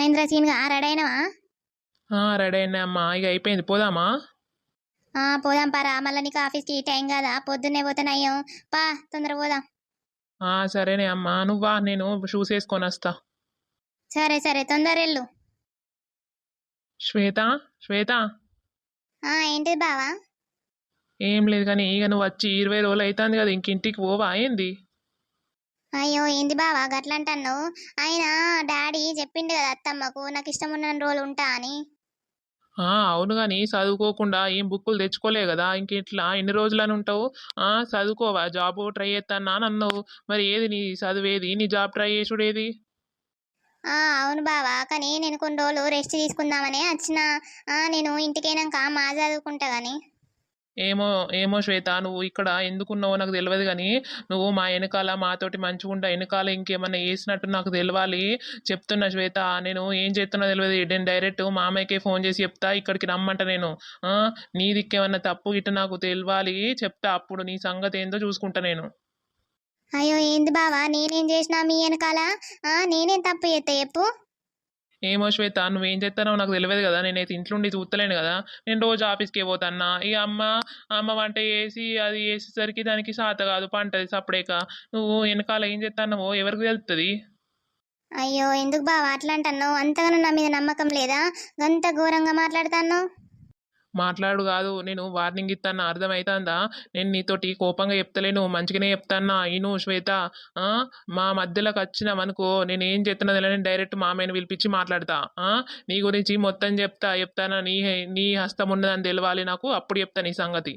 ఏమైందిరా సీన్గా రెడైనవా ఆ, రెడీ అయినా అమ్మా. ఇక అయిపోయింది. పోదామా? ఆ, పోదాం పారా మళ్ళీ నీకు ఆఫీస్కి టైం కదా? పొద్దున్నే పోతానయ్యో పా తొందర పోదాం. ఆ, సరేనే అమ్మా. నువ్వా? నేను షూస్ వేసుకొని వస్తా. సరే సరే. తొందర వెళ్ళు. శ్వేత? శ్వేత? ఆ, ఏంటిది బావా? ఏం లేదు కానీ ఇక నువ్వు వచ్చి ఇరవై రోజులు అవుతుంది కదా. ఇంక ఇంటికి పోవా? ఏంది? అయ్యో ఏంది బావా గట్లంటాను ఆయన డాడీ చెప్పిండు కదా అత్తమ్మకు నాకు ఇష్టం ఉన్న రోజులు ఉంటా అని. అవును కానీ చదువుకోకుండా ఏం బుక్కులు తెచ్చుకోలే కదా ఇంక ఇట్లా ఎన్ని రోజులని ఉంటావు? ఆ, చదువుకోవా? జాబ్ ట్రై చేస్తానా అని అన్నావు. మరి ఏది నీ చదివేది? నీ జాబ్ ట్రై చేసుడు ఏది ఆ, అవును బావా కానీ నేను కొన్ని రోజులు రెస్ట్ తీసుకుందామని వచ్చిన నేను ఇంటికైనాక మా చదువుకుంటా కానీ ఏమో ఏమో శ్వేత నువ్వు ఇక్కడ ఎందుకున్నావో నాకు తెలియదు కానీ నువ్వు మా వెనకాల మాతోటి మంచిగుంటా వెనకాల ఇంకేమన్నా వేసినట్టు నాకు తెలియాలి చెప్తున్నా శ్వేత నేను ఏం చేస్తున్నా తెలియదు నేను డైరెక్ట్ మా అమ్మాయికే ఫోన్ చేసి చెప్తా ఇక్కడికి రమ్మంట నేను. నీ దిక్కేమన్నా తప్పు ఇటు నాకు తెలియాలి చెప్తా అప్పుడు నీ సంగతి ఏందో చూసుకుంటా నేను. అయ్యో ఏంది బావా? నేనేం చేసినా మీ వెనకాల? నేనేం తప్పు చేస్తా చెప్పు. ఏమో శ్వేత నువ్వేం చేస్తానో నాకు తెలియదు కదా నేనైతే ఇంట్లో ఉండి చూస్తలేను కదా. నేను రోజు ఆఫీస్కి పోతాన్నా. ఇక అమ్మ అమ్మ వంట చేసి అది వేసేసరికి దానికి సాత కాదు పంటది సపడేక నువ్వు వెనకాల ఏం చేస్తానో ఎవరికి తెలుస్తుంది అయ్యో ఎందుకు బావా అట్లా అంటున్నావు? అంతగానో నా మీద నమ్మకం లేదా? అంత ఘోరంగా మాట్లాడుతాను మాట్లాడు కాదు. నేను వార్నింగ్ ఇస్తాను అర్థమవుతుందా నేను నీతోటి కోపంగా చెప్తలేను మంచిగానే చెప్తానా ఇను శ్వేత. మా మధ్యలోకి వచ్చినామనుకో నేను ఏం చెప్తున్నది నేను డైరెక్ట్ మామయ్యను పిలిపించి మాట్లాడతా. నీ గురించి మొత్తం చెప్తా చెప్తానా? నీ నీ హస్తం ఉన్నదని తెలవాలి నాకు. అప్పుడు చెప్తా నీ సంగతి.